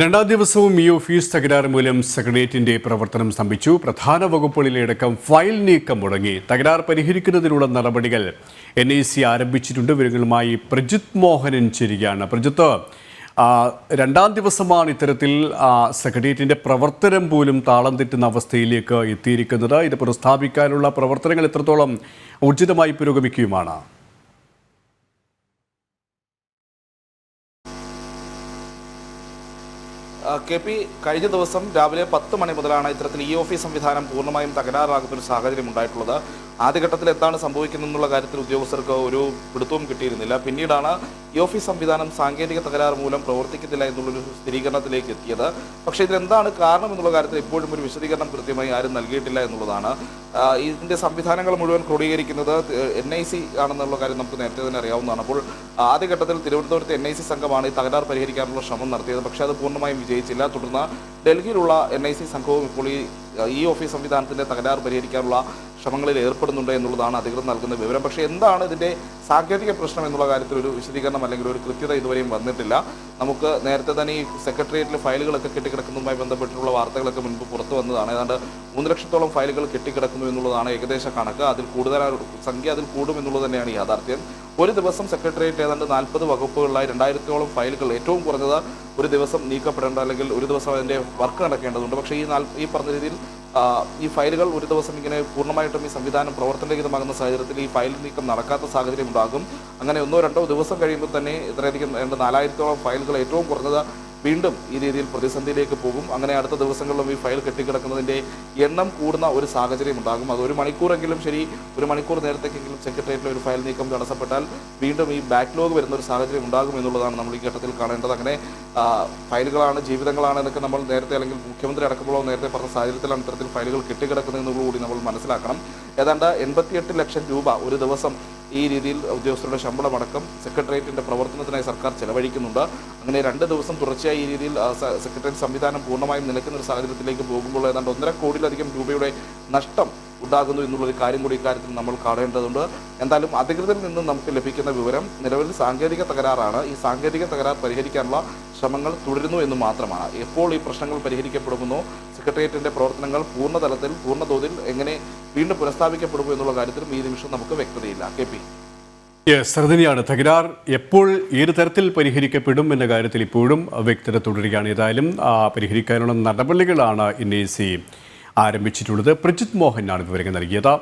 രണ്ടാം ദിവസവും ഈ ഓഫീസ് തകരാറ് മൂലം സെക്രട്ടേറിയറ്റിന്റെ പ്രവർത്തനം സ്തംഭിച്ചു. പ്രധാന വകുപ്പുകളിലടക്കം ഫയൽ നീക്കം മുടങ്ങി. തകരാർ പരിഹരിക്കുന്നതിനുള്ള നടപടികൾ എൻ ഐ സി ആരംഭിച്ചിട്ടുണ്ട്. വിവരങ്ങളുമായി പ്രജിത് മോഹനൻ ചേരുകയാണ്. പ്രജിത്ത് രണ്ടാം ദിവസമാണ് ഇത്തരത്തിൽ സെക്രട്ടേറിയറ്റിന്റെ പ്രവർത്തനം പോലും താളം തെറ്റുന്ന അവസ്ഥയിലേക്ക് എത്തിയിരിക്കുന്നത്. ഇത് പുനഃസ്ഥാപിക്കാനുള്ള പ്രവർത്തനങ്ങൾ എത്രത്തോളം ഊർജിതമായി പുരോഗമിക്കുകയുമാണ്? കെ പി കഴിഞ്ഞ ദിവസം രാവിലെ പത്ത് മണി മുതലാണ് ഇത്തരത്തിൽ ഇ ഓഫീസ് സംവിധാനം പൂർണമായും തകരാറാകുന്ന ഒരു സാഹചര്യം ഉണ്ടായിട്ടുള്ളത്. ആദ്യഘട്ടത്തിൽ എന്താണ് സംഭവിക്കുന്നത് എന്നുള്ള കാര്യത്തിൽ ഉദ്യോഗസ്ഥർക്ക് ഒരു പിടുത്തവും കിട്ടിയിരുന്നില്ല. പിന്നീടാണ് ഈ ഓഫീസ് സംവിധാനം സാങ്കേതിക തകരാറ് മൂലം പ്രവർത്തിക്കുന്നില്ല എന്നുള്ളൊരു സ്ഥിരീകരണത്തിലേക്ക് എത്തിയത്. പക്ഷേ ഇതിലെന്താണ് കാരണം എന്നുള്ള കാര്യത്തിൽ ഇപ്പോഴും ഒരു വിശദീകരണം കൃത്യമായി ആരും നൽകിയിട്ടില്ല എന്നുള്ളതാണ്. ഇതിന്റെ സംവിധാനങ്ങൾ മുഴുവൻ ക്രോഡീകരിക്കുന്നത് എൻ ഐ സി ആണെന്നുള്ള കാര്യം നമുക്ക് നേരത്തെ തന്നെ അറിയാവുന്നതാണ്. അപ്പോൾ ആദ്യഘട്ടത്തിൽ തിരുവനന്തപുരത്ത് എൻ ഐ സി സംഘമാണ് ഈ തകരാർ പരിഹരിക്കാനുള്ള ശ്രമം നടത്തിയത്. പക്ഷേ അത് പൂർണമായും വിജയിച്ചില്ല. തുടർന്ന് ഡൽഹിയിലുള്ള എൻ ഐ സി സംഘവും ഇപ്പോൾ ഈ ഈ ഓഫീസ് സംവിധാനത്തിന്റെ തകരാറ് പരിഹരിക്കാനുള്ള ശ്രമങ്ങളിൽ ഏർപ്പെടുന്നുണ്ട് എന്നുള്ളതാണ് അധികൃതർ നൽകുന്ന വിവരം. പക്ഷേ എന്താണ് ഇതിന്റെ സാങ്കേതിക പ്രശ്നം എന്നുള്ള കാര്യത്തിൽ ഒരു വിശദീകരണം അല്ലെങ്കിൽ ഒരു കൃത്യത ഇതുവരെയും വന്നിട്ടില്ല. നമുക്ക് നേരത്തെ തന്നെ ഈ സെക്രട്ടേറിയറ്റിൽ ഫയലുകളൊക്കെ കെട്ടിക്കിടക്കുന്നതുമായി ബന്ധപ്പെട്ടിട്ടുള്ള വാർത്തകളൊക്കെ മുൻപ് പുറത്തു വന്നതാണ്. ഏതാണ്ട് മൂന്ന് ലക്ഷത്തോളം ഫയലുകൾ കെട്ടിക്കിടക്കുന്നു എന്നുള്ളതാണ് ഏകദേശ കണക്ക്. അതിൽ കൂടുതൽ സംഖ്യ അതിൽ കൂടും എന്നുള്ളത് തന്നെയാണ് യാഥാർത്ഥ്യം. ഒരു ദിവസം സെക്രട്ടേറിയറ്റ് ഏതാണ്ട് നാൽപ്പത് വകുപ്പുകളിലായി രണ്ടായിരത്തോളം ഫയലുകൾ ഏറ്റവും കുറഞ്ഞത് ഒരു ദിവസം നീക്കപ്പെടേണ്ട അല്ലെങ്കിൽ ഒരു ദിവസം അതിന്റെ വർക്ക് നടക്കേണ്ടതുണ്ട്. പക്ഷേ ഈ ഈ പറഞ്ഞ രീതിയിൽ ഈ ഫയലുകൾ ഒരു ദിവസം ഇങ്ങനെ പൂർണമായിട്ടും ഈ സംവിധാനം പ്രവർത്തനരഹിതമാകുന്ന സാഹചര്യത്തിൽ ഈ ഫയൽ നീക്കം നടക്കാത്ത സാഹചര്യം ഉണ്ടാകും. അങ്ങനെ ഒന്നോ രണ്ടോ ദിവസം കഴിയുമ്പോൾ തന്നെ ഇത്രയധികം രണ്ട് നാലായിരത്തോളം ഫയലുകൾ ഏറ്റവും കുറഞ്ഞത് വീണ്ടും ഈ രീതിയിൽ പ്രതിസന്ധിയിലേക്ക് പോകും. അങ്ങനെ അടുത്ത ദിവസങ്ങളിലും ഈ ഫയൽ കെട്ടിക്കിടക്കുന്നതിന്റെ എണ്ണം കൂടുന്ന ഒരു സാഹചര്യം ഉണ്ടാകും. അത് ഒരു മണിക്കൂറെങ്കിലും ശരി ഒരു മണിക്കൂർ നേരത്തേക്കെങ്കിലും സെക്രട്ടേറിയറ്റിൽ ഒരു ഫയൽ നീക്കം തടസ്സപ്പെട്ടാൽ വീണ്ടും ഈ ബാക്ക്ലോഗ് വരുന്ന ഒരു സാഹചര്യം ഉണ്ടാകും എന്നുള്ളതാണ് നമ്മൾ ഈ ഘട്ടത്തിൽ കാണേണ്ടത്. അങ്ങനെ ഫയലുകളാണ് ജീവിതങ്ങളാണ് എന്നൊക്കെ നമ്മൾ നേരത്തെ അല്ലെങ്കിൽ മുഖ്യമന്ത്രി അടക്കമുള്ള നേരത്തെ പറഞ്ഞ സാഹചര്യത്തിലാണ് ഇത്തരത്തിൽ ഫയലുകൾ കെട്ടിക്കിടക്കുന്നതെന്നുകൂടി നമ്മൾ മനസ്സിലാക്കണം. ഏതാണ്ട് എൺപത്തിയെട്ട് ലക്ഷം രൂപ ഒരു ദിവസം ഈ രീതിയിൽ ഉദ്യോഗസ്ഥരുടെ ശമ്പളം അടക്കം സെക്രട്ടേറിയറ്റിന്റെ പ്രവർത്തനത്തിനായി സർക്കാർ ചെലവഴിക്കുന്നുണ്ട്. അങ്ങനെ രണ്ട് ദിവസം തുടർച്ചയായി ഈ രീതിയിൽ സെക്രട്ടേറിയറ്റ് സംവിധാനം പൂർണമായും നിലക്കുന്ന ഒരു സാഹചര്യത്തിലേക്ക് പോകുമ്പോൾ ഏതാണ്ട് ഒന്നര കോടിയിലധികം രൂപയുടെ നഷ്ടം ഉണ്ടാകുന്നു എന്നുള്ളൊരു കാര്യം കൂടി ഇക്കാര്യത്തിൽ നമ്മൾ കാണേണ്ടതുണ്ട്. എന്തായാലും അധികൃതരിൽ നിന്നും നമുക്ക് ലഭിക്കുന്ന വിവരം നിലവിൽ സാങ്കേതിക തകരാറാണ്. ഈ സാങ്കേതിക തകരാർ പരിഹരിക്കാനുള്ള ശ്രമങ്ങൾ തുടരുന്നു എന്ന് മാത്രമാണ്. എപ്പോൾ ഈ പ്രശ്നങ്ങൾ പരിഹരിക്കപ്പെടുമെന്നോ സെക്രട്ടേറിയറ്റിന്റെ പ്രവർത്തനങ്ങൾ പൂർണതലത്തിൽ പൂർണതോതിൽ എങ്ങനെ വീണ്ടും പുനഃസ്ഥാപിക്കപ്പെടുമോ എന്നുള്ള കാര്യത്തിലും ഈ നിമിഷം നമുക്ക് വ്യക്തതയില്ല. K P. സർദിനിയാണ് തകരാർ എപ്പോൾ ഏത് തരത്തിൽ പരിഹരിക്കപ്പെടും എന്ന കാര്യത്തിൽ ഇപ്പോഴും വ്യക്തത തുടരുകയാണ്. ഏതായാലും പരിഹരിക്കാനുള്ള നടപടികളാണ് എൻ സി ആരംഭിച്ചിട്ടുള്ളത്. പ്രജിത് മോഹനാണ് വിവരങ്ങൾ നൽകിയത്.